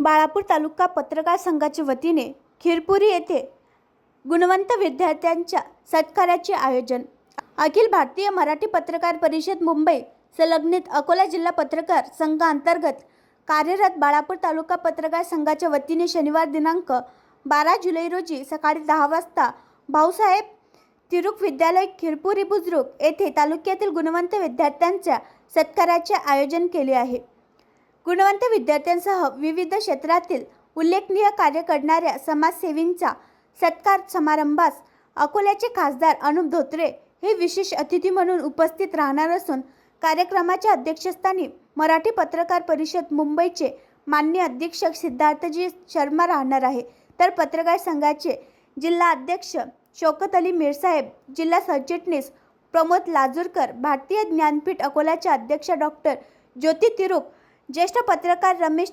बाळापूर तालुका पत्रकार संघाच्या वतीने खिरपुरी येथे गुणवंत विद्यार्थ्यांच्या सत्काराचे आयोजन. अखिल भारतीय मराठी पत्रकार परिषद मुंबई संलग्नित अकोला जिल्हा पत्रकार संघाअंतर्गत कार्यरत बाळापूर तालुका पत्रकार संघाच्या वतीने शनिवार दिनांक बारा जुलै रोजी सकाळी दहा वाजता भाऊसाहेब तिरुक विद्यालय खिरपुरी बुजुर्ग येथे तालुक्यातील गुणवंत विद्यार्थ्यांच्या सत्काराचे आयोजन केले आहे. गुणवंत विद्यार्थ्यांसह विविध क्षेत्रातील उल्लेखनीय कार्य करणाऱ्या समाजसेवींचा सत्कार समारंभास अकोल्याचे खासदार अनुप धोत्रे हे विशेष अतिथी म्हणून उपस्थित राहणार असून कार्यक्रमाच्या अध्यक्षस्थानी मराठी पत्रकार परिषद मुंबईचे मान्य अधीक्षक सिद्धार्थजी शर्मा राहणार आहे. तर पत्रकार संघाचे जिल्हा अध्यक्ष शौकत अली मिरसाहेब जिल्हा सरचिटणीस प्रमोद लाजूरकर भारतीय ज्ञानपीठ अकोल्याचे अध्यक्ष डॉक्टर ज्योती तिरुक ज्येष्ठ पत्रकार रमेश